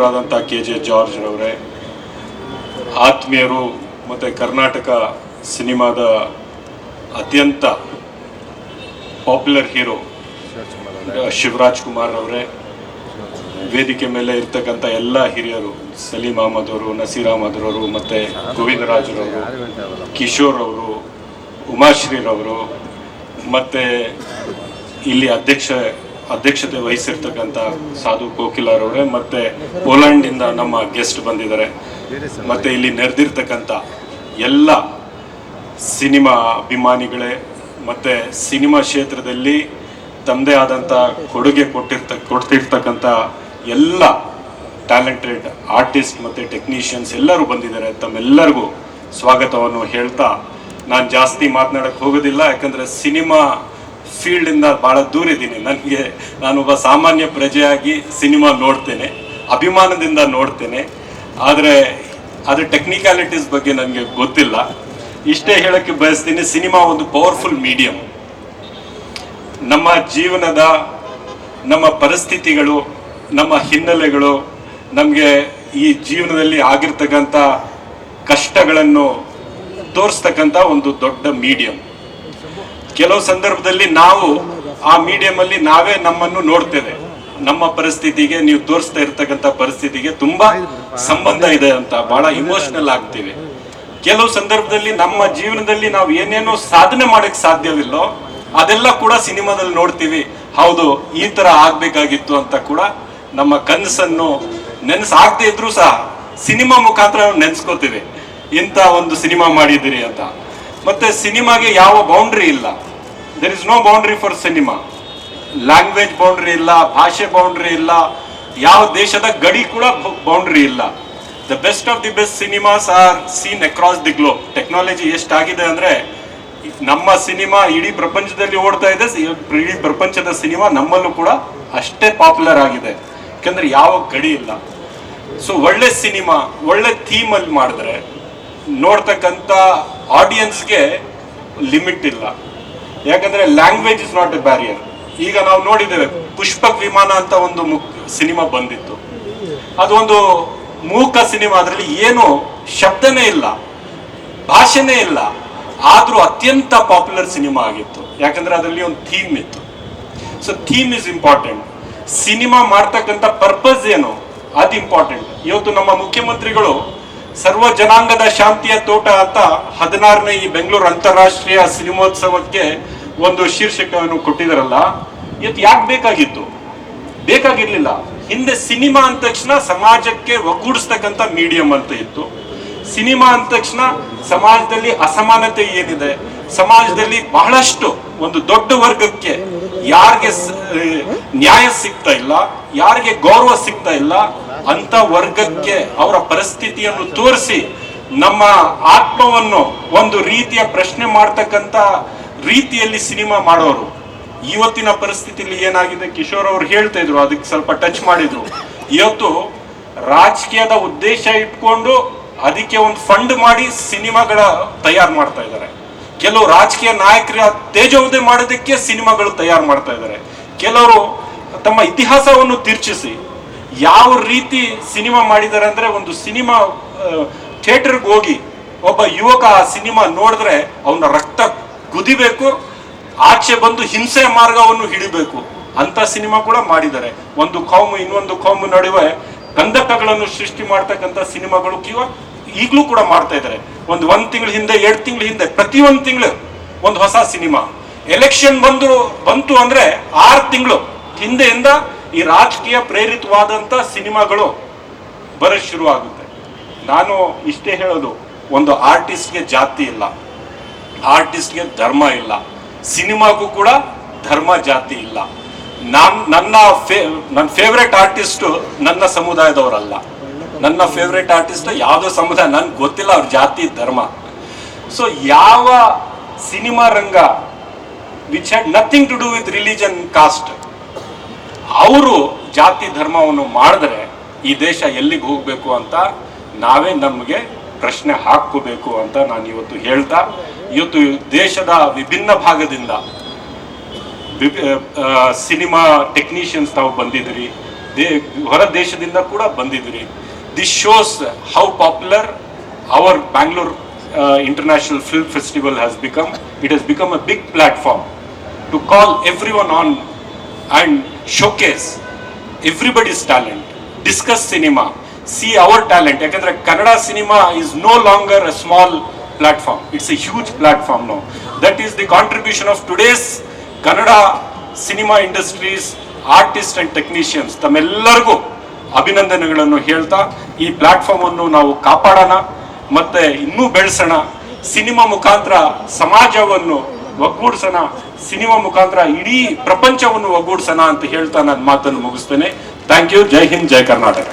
ಸಚಿವರಾದಂಥ K J George ರವರೇ, ಆತ್ಮೀಯರು ಮತ್ತು ಕರ್ನಾಟಕ ಸಿನಿಮಾದ ಅತ್ಯಂತ ಪಾಪ್ಯುಲರ್ ಹೀರೋ ಶಿವರಾಜ್ ಕುಮಾರ್ ಅವರೇ ವೇದಿಕೆ ಮೇಲೆ ಇರ್ತಕ್ಕಂಥ ಎಲ್ಲ ಹಿರಿಯರು, ಸಲೀಂ ಅಹಮದ್ ಅವರು, ನಸೀರ್ ಅಹಮದ್ ಅವರು ಮತ್ತು ಗೋವಿಂದರಾಜರವರು ಕಿಶೋರ್ ಅವರು ಉಮಾಶ್ರೀರವರು ಮತ್ತು ಇಲ್ಲಿ ಅಧ್ಯಕ್ಷ ಅಧ್ಯಕ್ಷತೆ ವಹಿಸಿರ್ತಕ್ಕಂಥ ಸಾಧು ಕೋಕಿಲಾರವರೇ ಮತ್ತು ಪೋಲೆಂಡಿಂದ ನಮ್ಮ ಗೆಸ್ಟ್ ಬಂದಿದ್ದಾರೆ. ಮತ್ತು ಇಲ್ಲಿ ನೆರೆದಿರ್ತಕ್ಕಂಥ ಎಲ್ಲ ಸಿನಿಮಾ ಅಭಿಮಾನಿಗಳೇ, ಮತ್ತು ಸಿನಿಮಾ ಕ್ಷೇತ್ರದಲ್ಲಿ ತಮ್ಮದೇ ಆದಂಥ ಕೊಡುಗೆ ಕೊಟ್ಟಿರ್ತ, ಕೊಡ್ತಿರ್ತಕ್ಕಂಥ ಎಲ್ಲ ಟ್ಯಾಲೆಂಟೆಡ್ ಆರ್ಟಿಸ್ಟ್ ಮತ್ತು ಟೆಕ್ನಿಷಿಯನ್ಸ್ ಎಲ್ಲರೂ ಬಂದಿದ್ದಾರೆ. ತಮ್ಮೆಲ್ಲರಿಗೂ ಸ್ವಾಗತವನ್ನು ಹೇಳ್ತಾ ನಾನು ಜಾಸ್ತಿ ಮಾತನಾಡಕ್ಕೆ ಹೋಗೋದಿಲ್ಲ, ಯಾಕಂದರೆ ಸಿನಿಮಾ ಫೀಲ್ಡಿಂದ ಭಾಳ ದೂರ ಇದ್ದೀನಿ. ನನಗೆ ನಾನೊಬ್ಬ ಸಾಮಾನ್ಯ ಪ್ರಜೆಯಾಗಿ ಸಿನಿಮಾ ನೋಡ್ತೇನೆ, ಅಭಿಮಾನದಿಂದ ನೋಡ್ತೇನೆ. ಆದರೆ ಅದ್ರ ಟೆಕ್ನಿಕಾಲಿಟೀಸ್ ಬಗ್ಗೆ ನನಗೆ ಗೊತ್ತಿಲ್ಲ. ಇಷ್ಟೇ ಹೇಳೋಕ್ಕೆ ಬಯಸ್ತೀನಿ, ಸಿನಿಮಾ ಒಂದು ಪವರ್ಫುಲ್ ಮೀಡಿಯಂ ನಮ್ಮ ಜೀವನದ, ನಮ್ಮ ಪರಿಸ್ಥಿತಿಗಳು, ನಮ್ಮ ಹಿನ್ನೆಲೆಗಳು, ನಮಗೆ ಈ ಜೀವನದಲ್ಲಿ ಆಗಿರ್ತಕ್ಕಂಥ ಕಷ್ಟಗಳನ್ನು ತೋರಿಸ್ತಕ್ಕಂಥ ಒಂದು ದೊಡ್ಡ ಮೀಡಿಯಂ ಕೆಲವು ಸಂದರ್ಭದಲ್ಲಿ ನಾವು ಆ ಮೀಡಿಯಂ ಅಲ್ಲಿ ನಾವೇ ನಮ್ಮನ್ನು ನೋಡ್ತೇವೆ. ನಮ್ಮ ಪರಿಸ್ಥಿತಿಗೆ ನೀವು ತೋರಿಸ್ತಾ ಇರ್ತಕ್ಕಂಥ ಪರಿಸ್ಥಿತಿಗೆ ತುಂಬಾ ಸಂಬಂಧ ಇದೆ ಅಂತ ಬಹಳ ಇಮೋಷನಲ್ ಆಗ್ತೀವಿ. ಕೆಲವು ಸಂದರ್ಭದಲ್ಲಿ ನಮ್ಮ ಜೀವನದಲ್ಲಿ ನಾವು ಏನೇನೋ ಸಾಧನೆ ಮಾಡಕ್ ಸಾಧ್ಯವಿಲ್ಲೋ ಅದೆಲ್ಲ ಕೂಡ ಸಿನಿಮಾದಲ್ಲಿ ನೋಡ್ತೀವಿ. ಹೌದು, ಈ ತರ ಆಗ್ಬೇಕಾಗಿತ್ತು ಅಂತ ಕೂಡ ನಮ್ಮ ಕನಸನ್ನು ನೆನ್ಸ್ ಆಗದೆ ಇದ್ರು ಸಹ ಸಿನಿಮಾ ಮುಖಾಂತರ ನೆನ್ಸ್ಕೋತೀವಿ. ಇಂಥ ಒಂದು ಸಿನಿಮಾ ಮಾಡಿದಿರಿ ಅಂತ. ಮತ್ತೆ ಸಿನಿಮಾಗೆ ಯಾವ ಬೌಂಡ್ರಿ ಇಲ್ಲ. There is no boundary for cinema language boundary ಇಲ್ಲ, ಭಾಷೆ ಬೌಂಡ್ರಿ ಇಲ್ಲ, ಯಾವ ದೇಶದ ಗಡಿ ಕೂಡ ಬೌಂಡ್ರಿ ಇಲ್ಲ. The best of the best cinemas are seen across the globe technology ಎಷ್ಟಾಗಿದೆ ಅಂದ್ರೆ, ನಮ್ಮ ಸಿನಿಮಾ ಇಡೀ ಪ್ರಪಂಚದಲ್ಲಿ ಓಡ್ತಾ ಇದೆ ಇಡೀ ಪ್ರಪಂಚದ ಸಿನಿಮಾ ನಮ್ಮಲ್ಲೂ ಕೂಡ ಅಷ್ಟೇ ಪಾಪ್ಯುಲರ್ ಆಗಿದೆ. ಯಾಕಂದ್ರೆ ಯಾವ ಗಡಿ ಇಲ್ಲ. ಸೊ ಒಳ್ಳೆ ಸಿನಿಮಾ ಒಳ್ಳೆ ಥೀಮ್ ಅಲ್ಲಿ ಮಾಡಿದ್ರೆ ನೋಡ್ತಕ್ಕಂಥ ಆಡಿಯನ್ಸ್ಗೆ ಲಿಮಿಟ್ ಇಲ್ಲ. ಯಾಕಂದ್ರೆ language is not a barrier ಈಗ ನಾವು ನೋಡಿದ್ದೇವೆ, ಪುಷ್ಪಕ್ ವಿಮಾನ ಅಂತ ಒಂದು ಮುಕ್ ಸಿನಿಮಾ ಬಂದಿತ್ತು. ಅದು ಒಂದು ಮೂಕ ಸಿನಿಮಾ, ಅದರಲ್ಲಿ ಏನು ಶಬ್ದನೇ ಇಲ್ಲ, ಭಾಷೆನೇ ಇಲ್ಲ. ಆದ್ರೂ ಅತ್ಯಂತ ಪಾಪ್ಯುಲರ್ ಸಿನಿಮಾ ಆಗಿತ್ತು. ಯಾಕಂದ್ರೆ ಅದರಲ್ಲಿ ಒಂದು ಥೀಮ್ ಇತ್ತು. So theme is important cinema ಮಾಡ್ತಕ್ಕಂಥ ಪರ್ಪಸ್ ಏನು? ಅದು ಇಂಪಾರ್ಟೆಂಟ್ ಇವತ್ತು ನಮ್ಮ ಮುಖ್ಯಮಂತ್ರಿಗಳು ಸರ್ವ ಜನಾಂಗದ ಶಾಂತಿಯ ತೋಟ ಅಂತ ಹದಿನಾರನೇ ಈ ಬೆಂಗಳೂರು ಅಂತಾರಾಷ್ಟ್ರೀಯ ಸಿನಿಮೋತ್ಸವಕ್ಕೆ ಒಂದು ಶೀರ್ಷಿಕವನ್ನು ಕೊಟ್ಟಿದಾರಲ್ಲ. ಇವತ್ತು ಯಾಕೆ ಬೇಕಾಗಿತ್ತು? ಬೇಕಾಗಿರ್ಲಿಲ್ಲ. ಹಿಂದೆ ಸಿನಿಮಾ ಅಂದ ತಕ್ಷಣ ಸಮಾಜಕ್ಕೆ ಒಗ್ಗೂಡಿಸ್ತಕ್ಕಂಥ ಮೀಡಿಯಂ ಅಂತ ಇತ್ತು. ಸಿನಿಮಾ ಅಂದ ತಕ್ಷಣ ಸಮಾಜದಲ್ಲಿ ಅಸಮಾನತೆ ಏನಿದೆ? ಸಮಾಜದಲ್ಲಿ ಬಹಳಷ್ಟು ಒಂದು ದೊಡ್ಡ ವರ್ಗಕ್ಕೆ ಯಾರಿಗೆ ನ್ಯಾಯ ಸಿಗ್ತಾ ಇಲ್ಲ, ಯಾರಿಗೆ ಗೌರವ ಸಿಗ್ತಾ ಇಲ್ಲ ಅಂತ ವರ್ಗಕ್ಕೆ ಅವರ ಪರಿಸ್ಥಿತಿಯನ್ನು ತೋರಿಸಿ ನಮ್ಮ ಆತ್ಮವನ್ನು ಒಂದು ರೀತಿಯ ಪ್ರಶ್ನೆ ಮಾಡ್ತಕ್ಕಂಥ ರೀತಿಯಲ್ಲಿ ಸಿನಿಮಾ ಮಾಡೋರು. ಇವತ್ತಿನ ಪರಿಸ್ಥಿತಿಯಲ್ಲಿ ಏನಾಗಿದೆ? ಕಿಶೋರ್ ಅವ್ರು ಹೇಳ್ತಾ ಇದ್ರು, ಅದಕ್ಕೆ ಸ್ವಲ್ಪ ಟಚ್ ಮಾಡಿದ್ರು. ಇವತ್ತು ರಾಜಕೀಯದ ಉದ್ದೇಶ ಇಟ್ಕೊಂಡು ಅದಕ್ಕೆ ಒಂದು ಫಂಡ್ ಮಾಡಿ ಸಿನಿಮಾಗಳ ತಯಾರು ಮಾಡ್ತಾ ಇದ್ದಾರೆ. ಕೆಲವು ರಾಜಕೀಯ ನಾಯಕರ ತೇಜೋವಧೆ ಮಾಡೋದಕ್ಕೆ ಸಿನಿಮಾಗಳು ತಯಾರು ಮಾಡ್ತಾ ಇದ್ದಾರೆ. ಕೆಲವರು ತಮ್ಮ ಇತಿಹಾಸವನ್ನು ತಿರ್ಚಿಸಿ ಯಾವ ರೀತಿ ಸಿನಿಮಾ ಮಾಡಿದ್ದಾರೆ ಅಂದ್ರೆ ಒಂದು ಸಿನಿಮಾ ಥಿಯೇಟರ್ಗೆ ಹೋಗಿ ಒಬ್ಬ ಯುವಕ ಆ ಸಿನಿಮಾ ನೋಡಿದ್ರೆ ಅವನ ರಕ್ತ ಕುದಿಬೇಕು, ಆಚೆ ಬಂದು ಹಿಂಸೆ ಮಾರ್ಗವನ್ನು ಹಿಡಿಬೇಕು ಅಂತ ಸಿನಿಮಾ ಕೂಡ ಮಾಡಿದ್ದಾರೆ. ಒಂದು ಕೌಮು, ಇನ್ನೊಂದು ಕೌಮು ನಡುವೆ ಗಂಧಕಗಳನ್ನು ಸೃಷ್ಟಿ ಮಾಡ್ತಕ್ಕಂಥ ಸಿನಿಮಾಗಳು ಕಿವ ಈಗಲೂ ಕೂಡ ಮಾಡ್ತಾ ಇದ್ದಾರೆ. ಒಂದು ಒಂದು ತಿಂಗಳ ಹಿಂದೆ, ಎರಡು ತಿಂಗಳ ಹಿಂದೆ, ಪ್ರತಿ ಒಂದು ತಿಂಗಳು ಒಂದು ಹೊಸ ಸಿನಿಮಾ. ಎಲೆಕ್ಷನ್ ಬಂದು, ಬಂತು ಅಂದ್ರೆ ಆರು ತಿಂಗಳು ಹಿಂದೆಯಿಂದ ಈ ರಾಜಕೀಯ ಪ್ರೇರಿತವಾದಂಥ ಸಿನಿಮಾಗಳು ಬರ ಶುರು ಆಗುತ್ತೆ ನಾನು ಇಷ್ಟೇ ಹೇಳೋದು, ಒಂದು ಆರ್ಟಿಸ್ಟ್ಗೆ ಜಾತಿ ಇಲ್ಲ. ಆರ್ಟಿಸ್ಟ್ಗೆ ಧರ್ಮ ಇಲ್ಲ. ಸಿನಿಮಾಗೂ ಕೂಡ ಧರ್ಮ ಜಾತಿ ಇಲ್ಲ. ನಾನು, ನನ್ನ ಫೇ ನನ್ನ ಫೇವ್ರೆಟ್ ಆರ್ಟಿಸ್ಟು ನನ್ನ ಸಮುದಾಯದವರಲ್ಲ. ನನ್ನ ಫೇವ್ರೇಟ್ ಆರ್ಟಿಸ್ಟ್ ಯಾವುದೋ ಸಮುದಾಯ ನನ್ಗೆ ಗೊತ್ತಿಲ್ಲ ಅವ್ರ ಜಾತಿ, ಧರ್ಮ. ಸೊ ಯಾವ cinema Ranga which had nothing to do with religion caste ಅವರು ಜಾತಿ, ಧರ್ಮವನ್ನು ಮಾಡಿದ್ರೆ ಈ ದೇಶ ಎಲ್ಲಿಗೆ ಹೋಗ್ಬೇಕು ಅಂತ ನಾವೇ ನಮಗೆ ಪ್ರಶ್ನೆ ಹಾಕೋಬೇಕು ಅಂತ ನಾನು ಇವತ್ತು ಹೇಳ್ತಾ, ಇವತ್ತು ದೇಶದ ವಿಭಿನ್ನ ಭಾಗದಿಂದ ಸಿನಿಮಾ ಟೆಕ್ನಿಷಿಯನ್ಸ್ ತಾವು ಬಂದಿದ್ರಿ ದೇ, ಹೊರ ದೇಶದಿಂದ ಕೂಡ ಬಂದಿದ್ದೀರಿ. This shows how popular our Bangalore international film festival has become it has become a big platform to call everyone on and showcase everybody's talent, discuss cinema, see our talent. ಯಾಕಂದ್ರೆ Kannada cinema is no longer a small platform it's a huge platform no that is the contribution of today's Kannada cinema industries artist and technicians ತಮ್ಮೆಲ್ಲರಿಗೂ ಅಭಿನಂದನೆಗಳನ್ನು ಹೇಳ್ತಾ ಈ platform ಅನ್ನು ನಾವು ಕಾಪಾಡೋಣ ಮತ್ತೆ ಇನ್ನೂ ಬೆಳೆಸೋಣ. ಸಿನಿಮಾ ಮುಖಾಂತರ ಸಮಾಜವನ್ನು ಒಗ್ಗೂಡಿಸೋಣ. ಸಿನಿಮಾ ಮುಖಾಂತರ ಇಡೀ ಪ್ರಪಂಚವನ್ನು ಒಗ್ಗೂಡಿಸೋಣ ಅಂತ ಹೇಳ್ತಾ ನನ್ನ ಮಾತನ್ನು ಮುಗಿಸ್ತೇನೆ. Thank you Jai Hind Jai Karnataka